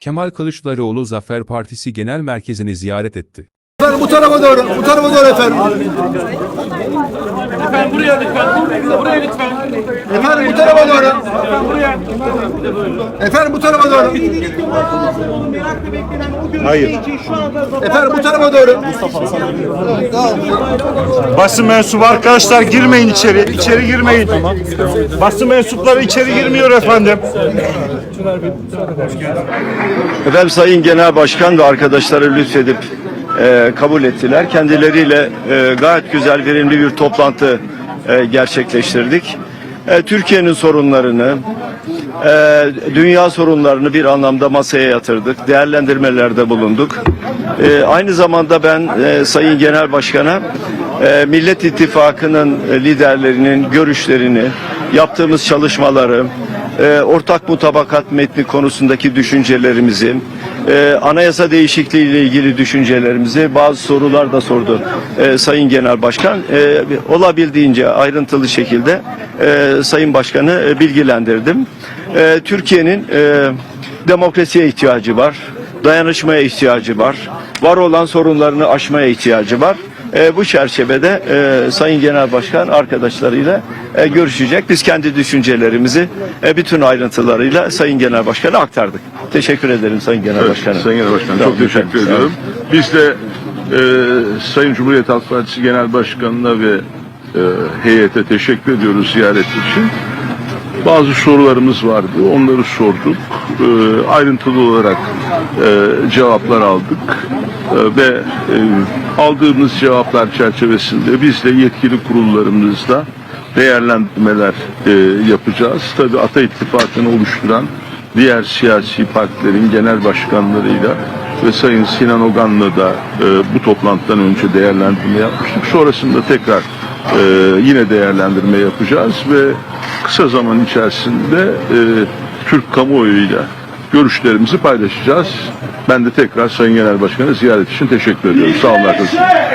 Kemal Kılıçdaroğlu Zafer Partisi Genel Merkezi'ni ziyaret etti. Bu tarafa doğru, bu tarafa doğru efendim. Efendim buraya lütfen. Buraya lütfen. Efendim bu tarafa doğru. Efendim buraya. Efendim bu tarafa doğru. Hayır. Efendim bu tarafa doğru. Basın mensubu arkadaşlar girmeyin içeri. İçeri girmeyin. Basın mensupları içeri girmiyor efendim. Efendim Sayın Genel Başkan ve arkadaşları lütfedip e, kabul ettiler. Kendileriyle e, gayet güzel, verimli bir toplantı e, gerçekleştirdik. E, Türkiye'nin sorunlarını, e, dünya sorunlarını bir anlamda masaya yatırdık. Değerlendirmelerde bulunduk. E, aynı zamanda ben e, Sayın Genel Başkan'a e, Millet İttifakı'nın e, liderlerinin görüşlerini, yaptığımız çalışmaları, e, ortak mutabakat metni konusundaki düşüncelerimizi, e, anayasa değişikliği ile ilgili düşüncelerimizi bazı sorular da sordu e, Sayın Genel Başkan. E, olabildiğince ayrıntılı şekilde e, Sayın Başkan'ı e, bilgilendirdim. E, Türkiye'nin e, demokrasiye ihtiyacı var, dayanışmaya ihtiyacı var, var olan sorunlarını aşmaya ihtiyacı var. E, bu çerçevede e, Sayın Genel Başkan arkadaşlarıyla e, görüşecek. Biz kendi düşüncelerimizi e, bütün ayrıntılarıyla Sayın Genel Başkan'a aktardık. Teşekkür ederim Sayın Genel Evet, Başkanım. Sayın Genel Başkanım çok teşekkür efendim, ediyorum. Biz de e, Sayın Cumhuriyet Halk Partisi Genel Başkanı'na ve e, heyete teşekkür ediyoruz ziyaret için. Bazı sorularımız vardı. Onları sorduk. E, ayrıntılı olarak e, cevaplar aldık. E, ve e, aldığımız cevaplar çerçevesinde biz de yetkili kurullarımızla değerlendirmeler e, yapacağız. Tabii Ata İttifakı'nı oluşturan diğer siyasi partilerin genel başkanlarıyla ve Sayın Sinan Ogan'la da e, bu toplantıdan önce değerlendirme yapmıştık. Sonrasında tekrar yine değerlendirme yapacağız ve kısa zaman içerisinde e, Türk kamuoyuyla görüşlerimizi paylaşacağız. Ben de tekrar Sayın Genel Başkan'a ziyaret için teşekkür ediyorum. Sağ olun arkadaşlar.